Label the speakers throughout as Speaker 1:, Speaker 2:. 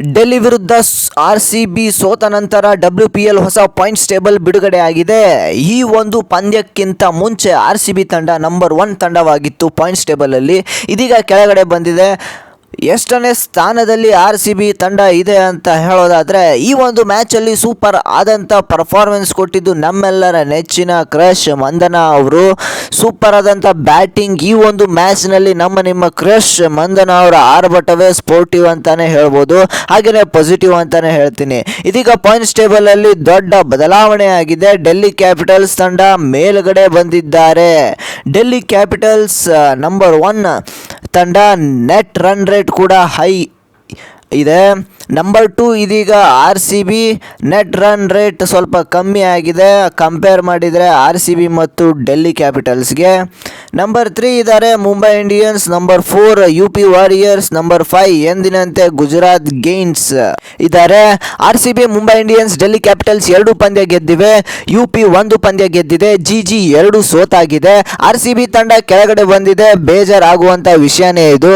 Speaker 1: ಡೆಲ್ಲಿ ವಿರುದ್ಧ R C B ಸೋತ ನಂತರ ಡಬ್ಲ್ಯೂ ಪಿ ಎಲ್ ಹೊಸ ಪಾಯಿಂಟ್ಸ್ ಟೇಬಲ್ ಬಿಡುಗಡೆ ಆಗಿದೆ ಈ ಒಂದು ಪಂದ್ಯಕ್ಕಿಂತ ಮುಂಚೆ ಆರ್ ಸಿ ಬಿ ತಂಡ ನಂಬರ್ ಒನ್ ತಂಡವಾಗಿತ್ತು ಪಾಯಿಂಟ್ಸ್ ಟೇಬಲಲ್ಲಿ. ಇದೀಗ ಕೆಳಗಡೆ ಬಂದಿದೆ. ಎಷ್ಟನೇ ಸ್ಥಾನದಲ್ಲಿ ಆರ್ ಸಿ ಬಿ ತಂಡ ಇದೆ ಅಂತ ಹೇಳೋದಾದರೆ, ಈ ಒಂದು ಮ್ಯಾಚಲ್ಲಿ ಸೂಪರ್ ಆದಂಥ ಪರ್ಫಾರ್ಮೆನ್ಸ್ ಕೊಟ್ಟಿದ್ದು ನಮ್ಮೆಲ್ಲರ ನೆಚ್ಚಿನ ಕ್ರಶ್ ಮಂದನಾ ಅವರು. ಸೂಪರ್ ಆದಂಥ ಬ್ಯಾಟಿಂಗ್ ಈ ಒಂದು ಮ್ಯಾಚ್ನಲ್ಲಿ ನಮ್ಮ ನಿಮ್ಮ ಕ್ರಶ್ ಮಂದನ ಅವರ ಆರ್ಭಟವೇ ಸ್ಪೋರ್ಟಿವ್ ಅಂತಲೇ ಹೇಳ್ಬೋದು. ಹಾಗೆಯೇ ಪಾಸಿಟಿವ್ ಅಂತಲೇ ಹೇಳ್ತೀನಿ. ಇದೀಗ ಪಾಯಿಂಟ್ಸ್ ಟೇಬಲಲ್ಲಿ ದೊಡ್ಡ ಬದಲಾವಣೆ ಆಗಿದೆ. ಡೆಲ್ಲಿ ಕ್ಯಾಪಿಟಲ್ಸ್ ತಂಡ ಮೇಲುಗಡೆ ಬಂದಿದ್ದಾರೆ. ಡೆಲ್ಲಿ ಕ್ಯಾಪಿಟಲ್ಸ್ ನಂಬರ್ ಒನ್ ತಂಡ ನೆಟ್ ರನ್ ರೇಟ್ ಕೂಡ ಹೈ ಇದೆ. ನಂಬರ್ ಟು ಇದೀಗ R C B net run rate ಸ್ವಲ್ಪ ಕಮ್ಮಿ ಆಗಿದೆ. ಕಂಪೇರ್ ಮಾಡಿದರೆ ಆರ್ ಸಿ ಬಿ ಮತ್ತು ಡೆಲ್ಲಿ ಕ್ಯಾಪಿಟಲ್ಸ್ಗೆ ನಂಬರ್ ತ್ರೀ ಇದ್ದಾರೆ Mumbai Indians number four U P warriors number five ಎಂದಿನಂತೆ ಗುಜರಾತ್ ಗೇನ್ಸ್ ಇದ್ದಾರೆ. R C B Mumbai Indians Delhi capitals ಎರಡು ಪಂದ್ಯ ಗೆದ್ದಿವೆ. ಯು ಪಿ ಒಂದು ಪಂದ್ಯ ಗೆದ್ದಿದೆ. ಜಿ ಜಿ ಎರಡು ಸೋತಾಗಿದೆ. ಆರ್ ಸಿ ಬಿ ತಂಡ ಕೆಳಗಡೆ ಬಂದಿದೆ. ಬೇಜಾರಾಗುವಂಥ ವಿಷಯನೇ ಇದು.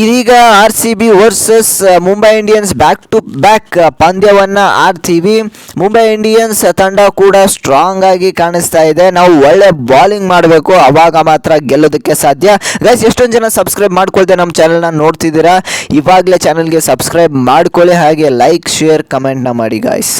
Speaker 1: ಇದೀಗ R C B versus Mumbai Indians back to back ಪಂದ್ಯವನ್ನು ಆಡ್ತೀವಿ. ಮುಂಬೈ ಇಂಡಿಯನ್ಸ್ ತಂಡ ಕೂಡ ಸ್ಟ್ರಾಂಗ್ ಆಗಿ ಕಾಣಿಸ್ತಾ ಇದೆ. ನಾವು ಒಳ್ಳೆ ಬಾಲಿಂಗ್ ಮಾಡಬೇಕು. ಅವಾಗ ಮಾತ್ರ ಗೆಲ್ಲೋದಕ್ಕೆ ಸಾಧ್ಯ. ಗೈಸ್ ಎಷ್ಟೊಂದು ಜನ ಸಬ್ಸ್ಕ್ರೈಬ್ ಮಾಡ್ಕೊಳ್ದೆ ನಮ್ಮ ಚಾನಲ್ನ ನೋಡ್ತಿದ್ದೀರಾ? ಇವಾಗಲೇ ಚಾನಲ್ಗೆ ಸಬ್ಸ್ಕ್ರೈಬ್ ಮಾಡ್ಕೊಳ್ಳಿ. ಹಾಗೆ ಲೈಕ್ ಶೇರ್ ಕಮೆಂಟ್ನ ಮಾಡಿ ಗಾಯ್ಸ್